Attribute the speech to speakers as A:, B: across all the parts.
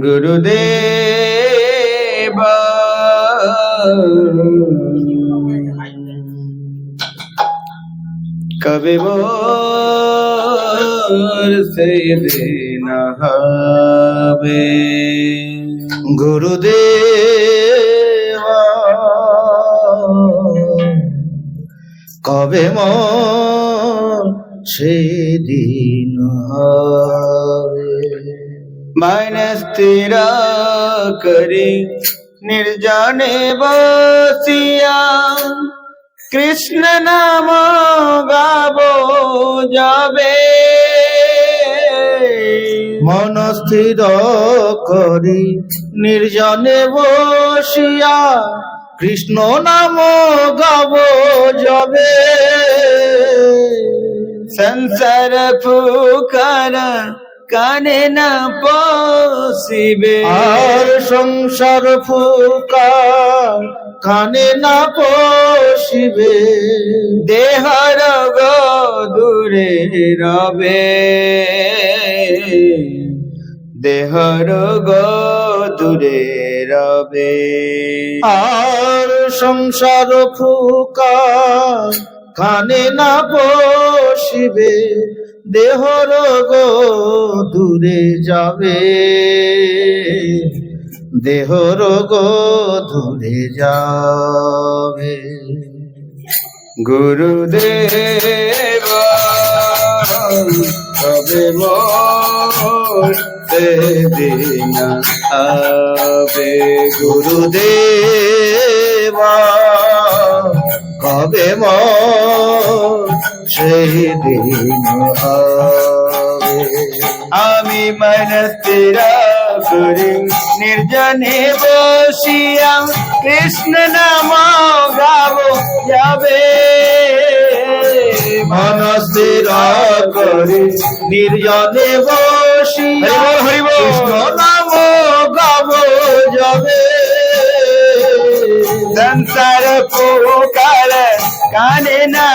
A: গুরুদেব কবে মোর সে হবে
B: গুরুদেব কবে মন সেদিন হবে
A: মাইনে স্থির করি নির্জনে বসিয়া কৃষ্ণ নাম গাব যাবে।
B: মন স্থির করি নির্জনে বসিয়া কৃষ্ণ নাম গাব যাবে।
A: সংসার ফুকার কানে না পশিবে
B: আর সংসার ফুকা কানে না পশিবে
A: দেহর দূরে রবে। দেহর দূরে রবে।
B: আর সংসার ফুকা কানে না বসিবে দেহর গো দূরে যাবে। দেহর গো দূরে যাবে।
A: গুরুদেব তবে মোর দিন হবে
B: গুরুদেব কবে মন সেই দিন
A: আমি মন করি নির্জনে বসিয়া কৃষ্ণ নাম গাব যাবে।
B: মন স্থির করি নির্জনে বসি
A: হরি বল,
B: কৃষ্ণ নাম গাব যাবে।
A: সংসার পুকার কানে না।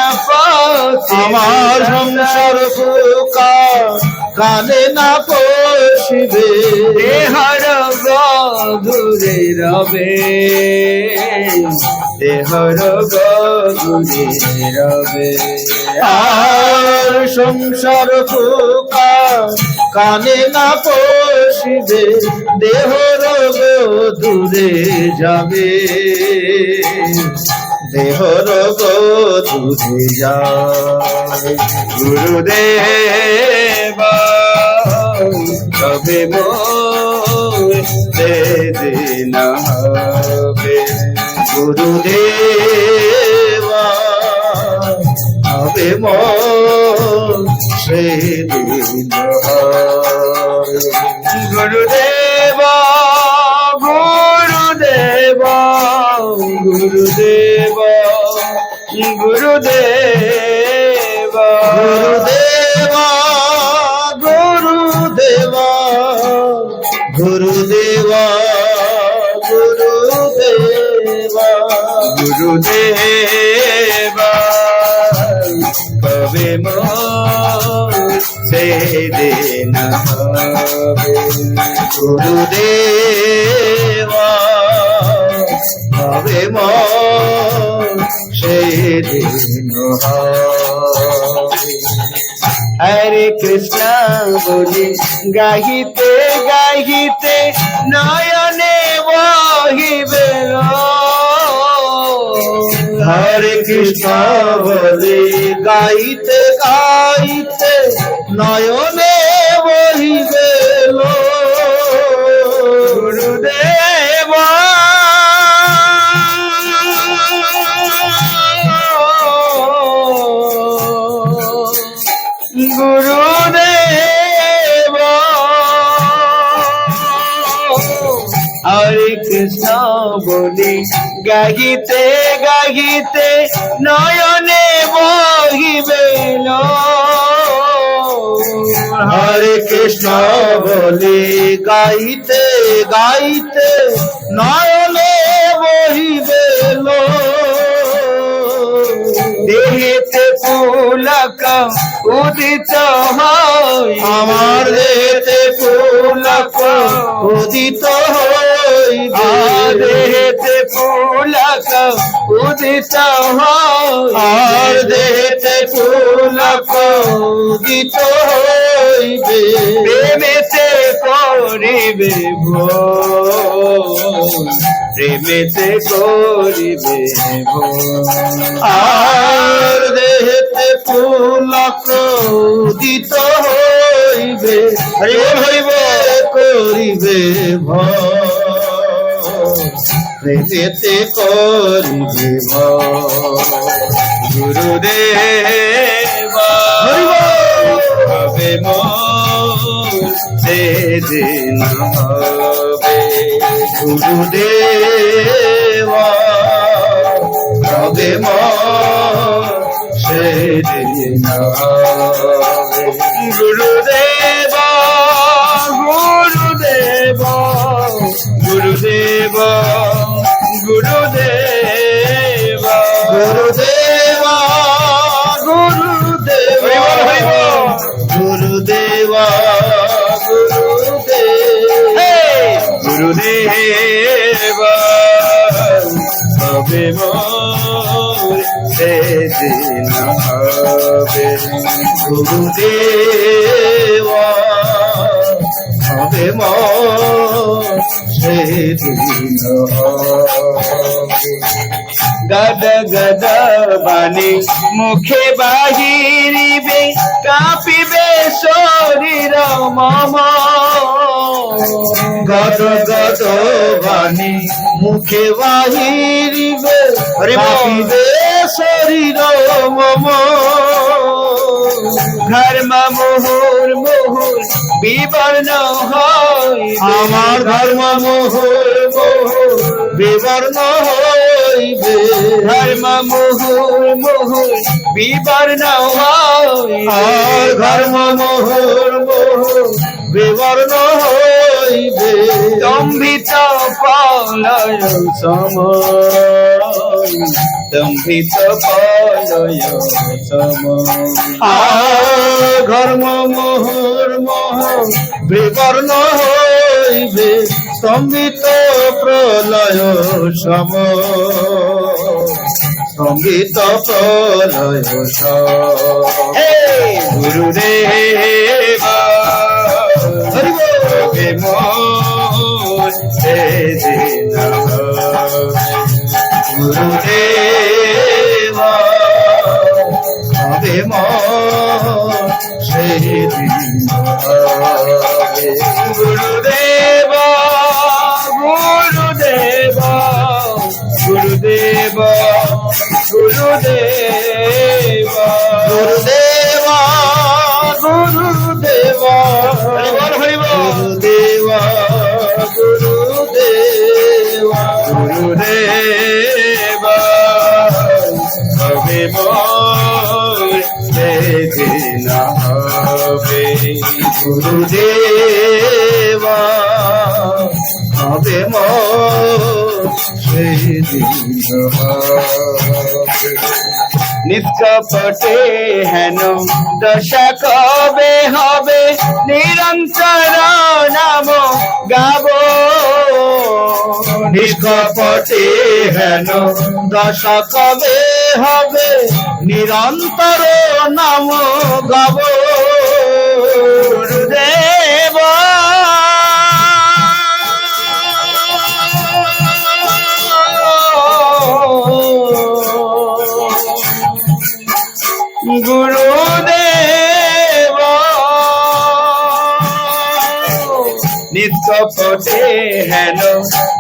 B: আমার সংসার ফুকা কানে না পশিবে
A: দেহর গধুরে রবে। দেহর গধুরে রবে।
B: আর সংসার ফুকা কানে না পশিবে দেহ রোগ দূরে যাবে। দেহ রোগ দূরে যাবে
A: গুরুদেব, তবে মোর দিন হবে।
B: গুরুদেবা হবে মন সেদিন হবে।
A: গুরুদেব গুরুদেব গুরুদেবা গুরুদেবা
B: গুরুদেবা গুরুদেবা গুরুদেব
A: কবে মোর সেদিন হবে
B: গুরুদেবা হবে সেদিন
A: হরে কৃষ্ণ বলি, গাহিতে গাহিতে নয়নে বহিবে
B: হরে কৃষ্ণ বলে গাইতে গাইতে নয়নে বহিবে লো
A: বলি গাহিতে গাহিতে নয়নে বহিবে
B: হরে কৃষ্ণ বলে গাইতে গাইতে নয়নে বহিবে
A: দেহেতে পুলক উদিত
B: আমার দেহেতে পুলক উদিত आ
A: ফুলক थे फूला
B: का उदित हो आ रहे
A: थे फूला को उदित हो प्रेमे से করিবে প্রেমেতে করিবে
B: আর দেহেতে ফুলক উদিত হইবে। প্রেম হইবে করিবে ভয় প্রেমেতে করিবে
A: গুরুদেবা হবে সেদিন হবে।
B: গুরুদেবা হবে সেদিন হবে।
A: গুরুদেবা গুরুদেবা সেদিন হবে
B: গুরুদেবা। হবে সেদিন
A: গদ গদ বাণী মুখে বাহিরিবে কাঁপিবে শরীর মম।
B: গদ গদ বাণী মুখে বাহিরিবে কাঁপিবে শরীর মম।
A: ধর্ম মুহুর মুহুর বিবর্ণ হয়।
B: আমার ধর্ম মোহর মোহ বিবর্ণ হইবে।
A: ধর্ম মুহুর মুহুর বিবর্ণ হয়।
B: ধর্ম মোহর মোহ বিবর্ণ হইবে।
A: দম্ভিত পলয় সময়। দম্ভিত
B: মোহর মোহ বিবর্ণ হইবে স্তম্ভিত প্রলয় সম স্তম্ভিত প্রলয় সম
A: গুরুদেবা
B: গুরুদেবা
A: গুরুদেবা গুরুদেবা গুরুদেবা গুরুদেবা
B: গুরুদেবা।
A: হবে না হবে।
B: গুরুদেবা হবে মে দিন
A: নিষ্কপটে হেন দশা কবে হবে? নিরন্তর নাম গাব।
B: নিষ্কপটে হেন দশা কবে হবে? নিরন্তর নাম গাব।
A: গুরুদেব নিত্যপটে হেন।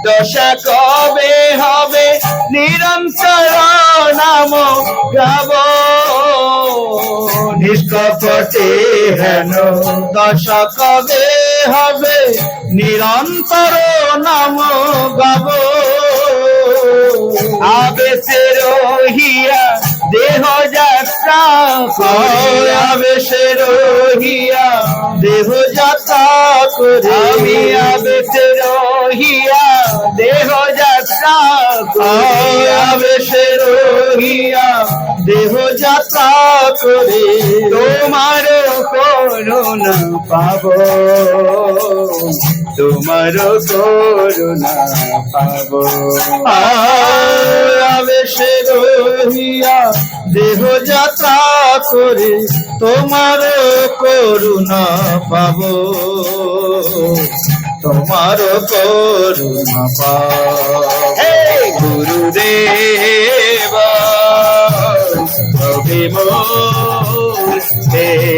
A: দশা কবে হবে? নিরন্তর নাম গাব।
B: নিষ্কপটে হেন। দশা কবে হবে? নিরন্তর নাম গাব।
A: আবেশে রহিয়া দেহ যাত্রা
B: করে আবেশে রহিয়া দেহ যাত্রা করে।
A: আমি আবেশে রহিয়া দেহ যাত্রা
B: আবেশে রহিয়া দেহ যাত্রা করে।
A: তোমার করুণা পাব। তোমার করুণা পাব।
B: আবেশে রহিয়া দেহ যাত্রা করে তোমার করুণা পাব। তোমার করুণা পাব।
A: গুরুদেব মোর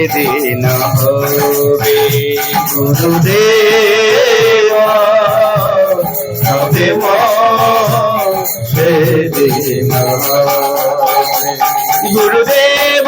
A: সেদিন হবে
B: গুরুদেব হবে সেদিন
A: গুরুদেব গুরুদেব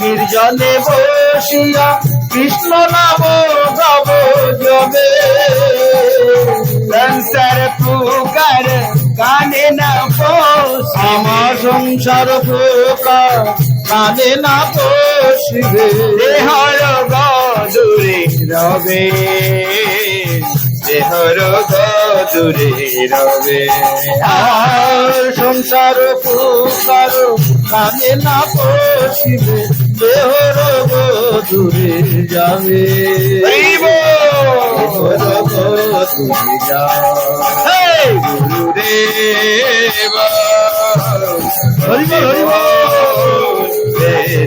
A: নির্জনে বসিয়া কৃষ্ণ নাম গাব যাবে সংসার পুকার কানে না পোষ,
B: আমার সংসার পোকা কানে না পোষিবে
A: দেহর গদুরে রবে। দেহর গদুরে রবে।
B: আর সংসার পোকার কানে না পোষিবে দেহর দূরে যাবে। দূরে যাবে হরিব হরিব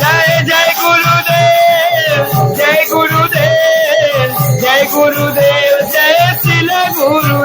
B: জয়
A: জয় গুরুদেব জয় গুরুদেব জয় গুরুদেব জয় শিল গুরু।